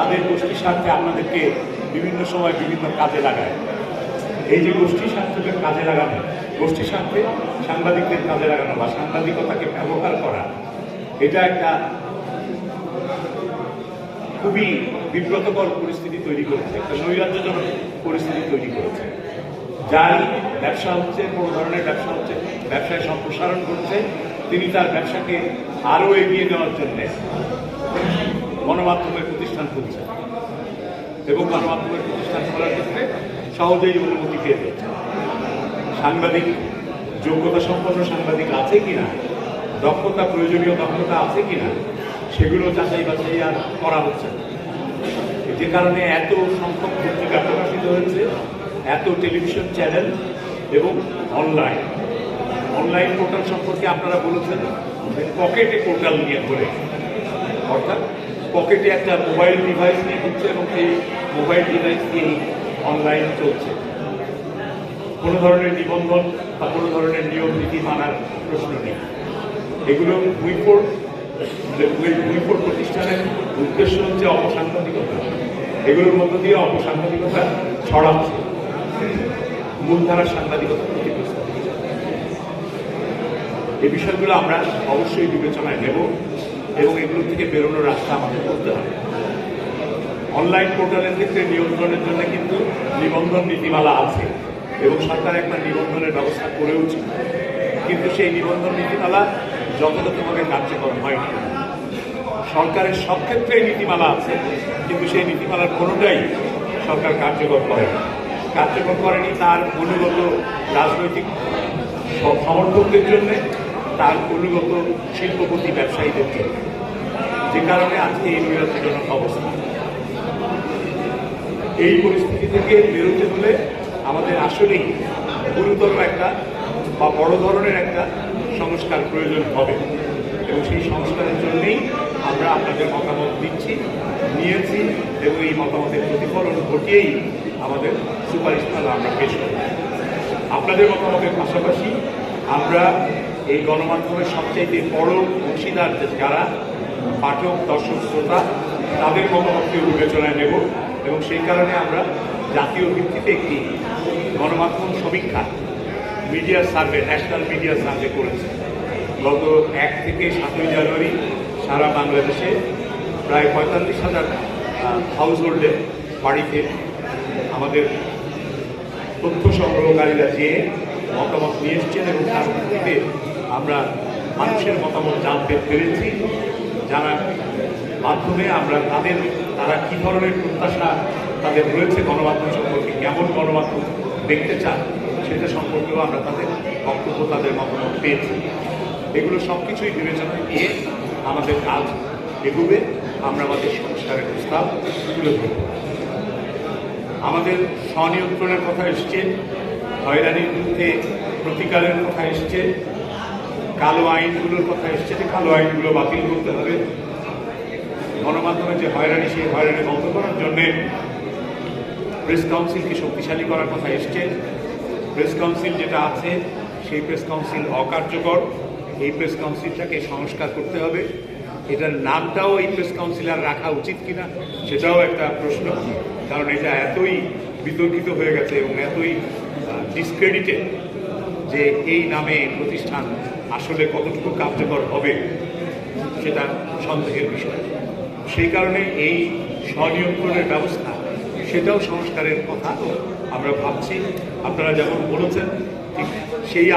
তাদের গোষ্ঠী স্বার্থে আপনাদেরকে বিভিন্ন সময় বিভিন্ন কাজে লাগায়। এই যে গোষ্ঠী স্বার্থকে কাজে লাগানো গোষ্ঠী স্বার্থে সাংবাদিকদের কাজে লাগানো বা সাংবাদিকতাকে ব্যবহার করা, এটা একটা খুবই বিব্রতকর পরিস্থিতি তৈরি করেছে, একটা নৈরাজ্যজনক পরিস্থিতি তৈরি করেছে। যার ব্যবসা হচ্ছে বড় ধরনের ব্যবসা হচ্ছে, ব্যবসায় সম্প্রসারণ করছে তিনি তার ব্যবসাকে আরও এগিয়ে নেওয়ার জন্যে গণমাধ্যমের প্রতিষ্ঠান খুলছেন এবং গণমাধ্যমের প্রতিষ্ঠান খোলার ক্ষেত্রে সহজেই অনুমতি পেয়ে যাচ্ছে। সাংবাদিক যোগ্যতা সম্পন্ন সাংবাদিক আছে কিনা, দক্ষতা, প্রয়োজনীয় দক্ষতা আছে কিনা, সেগুলো যাচাই বাছাই আর করা হচ্ছে যে কারণে এত সংখ্যক পত্রিকা প্রকাশিত হয়েছে, এত টেলিভিশন চ্যানেল এবং অনলাইন। অনলাইন পোর্টাল সম্পর্কে আপনারা বলেছেন, পকেটে পোর্টাল নিয়ে ধরে। অর্থাৎ পকেটে একটা মোবাইল ডিভাইস নিয়ে ঘুরছে এবং সেই মোবাইল ডিভাইস দিয়েই অনলাইন চলছে। কোনো ধরনের নিবন্ধন বা কোনো ধরনের নিয়ম, নীতি মানার প্রশ্ন নেই। এগুলো উইপোর্ট উইপোর্ট প্রতিষ্ঠানের উদ্দেশ্য হচ্ছে অপসাংবাদিকতা এগুলোর মধ্য দিয়ে অপসাংবাদিকতা ছড়াচ্ছে। মূলধারার সাংবাদিকতা ক্ষতিগ্রস্ত। এই বিষয়গুলো আমরা অবশ্যই বিবেচনায় নেব। এবং এগুলো থেকে বেরোনোর রাস্তা আমাদের করতে হবে। অনলাইন পোর্টালের ক্ষেত্রে নিয়ন্ত্রণের জন্য কিন্তু নিবন্ধন নীতিমালা আছে এবং সরকার একটা নিবন্ধনের ব্যবস্থা করেওছে। কিন্তু সেই নিবন্ধন নীতিমালা যথাযথভাবে কার্যকর হয়নি সরকারের সব ক্ষেত্রেই নীতিমালা আছে, কিন্তু সেই নীতিমালার কোনোটাই সরকার কার্যকর করে কার্যকর করেনি তার অনুগত রাজনৈতিক সমর্থকদের জন্যে, তার অনুগত শিল্পপতি ব্যবসায়ীদের জন্য। যে কারণে আজকে এই নৈরাজ্যজনক অবস্থা। এই পরিস্থিতি থেকে বেরোতে হলে আমাদের আসলেই গুরুতর একটা বা বড় ধরনের একটা সংস্কার প্রয়োজন হবে। এবং সেই সংস্কারের জন্যেই আমরা আপনাদের মতামত দিচ্ছি, নিয়েছি এবং এই মতামতের প্রতিফলন ঘটিয়েই আমাদের সুপারিশমালা আমরা পেশ করব। আপনাদের মতামতের পাশাপাশি আমরা এই গণমাধ্যমের সবচাইতে বড় অংশীদার যারা পাঠক, দর্শক, শ্রোতা, তাদের মতামতকেও বিবেচনায় নেব এবং সেই কারণে আমরা জাতীয় ভিত্তিতে একটি গণমাধ্যম সমীক্ষা media survey national media survey করেছে। গত এক থেকে সাতই জানুয়ারি সারা বাংলাদেশে প্রায় পঁয়তাল্লিশ হাজার হাউস হোল্ডে বাড়িতে আমাদের তথ্য সংগ্রহকারীরা যেয়ে মতামত নিয়ে এসছেন এবং তার ভিত্তিতে আমরা মানুষের মতামত জানতে পেরেছি। জানার মাধ্যমে আমরা তাদের, তারা কী ধরনের প্রত্যাশা তাদের রয়েছে গণমাধ্যম সম্পর্কে, কেমন গণমাধ্যম দেখতে চান, সেটা সম্পর্কেও আমরা তাদের বক্তব্য, তাদের মতামত পেয়েছি। এগুলো সব কিছুই বিবেচনায় নিয়ে আমাদের কাজ এগুবে, আমরা আমাদের সংস্কারের প্রস্তাব তুলে ধরব। আমাদের স্বনিয়ন্ত্রণের কথা এসছে, হয়রানির বিরুদ্ধে প্রতিকারের কথা এসছে কালো আইনগুলোর কথা এসছে যে কালো আইনগুলো বাতিল করতে হবে। গণমাধ্যমে যে হয়রানি, সেই হয়রানি বন্ধ করার জন্যে প্রেস কাউন্সিলকে শক্তিশালী করার কথা এসছে। প্রেস কাউন্সিল যেটা আছে, সেই প্রেস কাউন্সিল অকার্যকর। এই প্রেস কাউন্সিলটাকে সংস্কার করতে হবে। এটার নামটাও এই প্রেস কাউন্সিল আর রাখা উচিত কিনা, সেটাও একটা প্রশ্ন। কারণ এটা এতই বিতর্কিত হয়ে গেছে এবং এতই ডিসক্রেডিটেড যে এই নামে প্রতিষ্ঠান আসলে কতটুকু কার্যকর হবে সেটা সন্দেহের বিষয়। সেই কারণে এই স্বনিয়ন্ত্রণের ব্যবস্থা, সেটাও সংস্কারের কথা আমরা ভাবছি। আপনারা যেমন বলেছেন, ঠিক সেই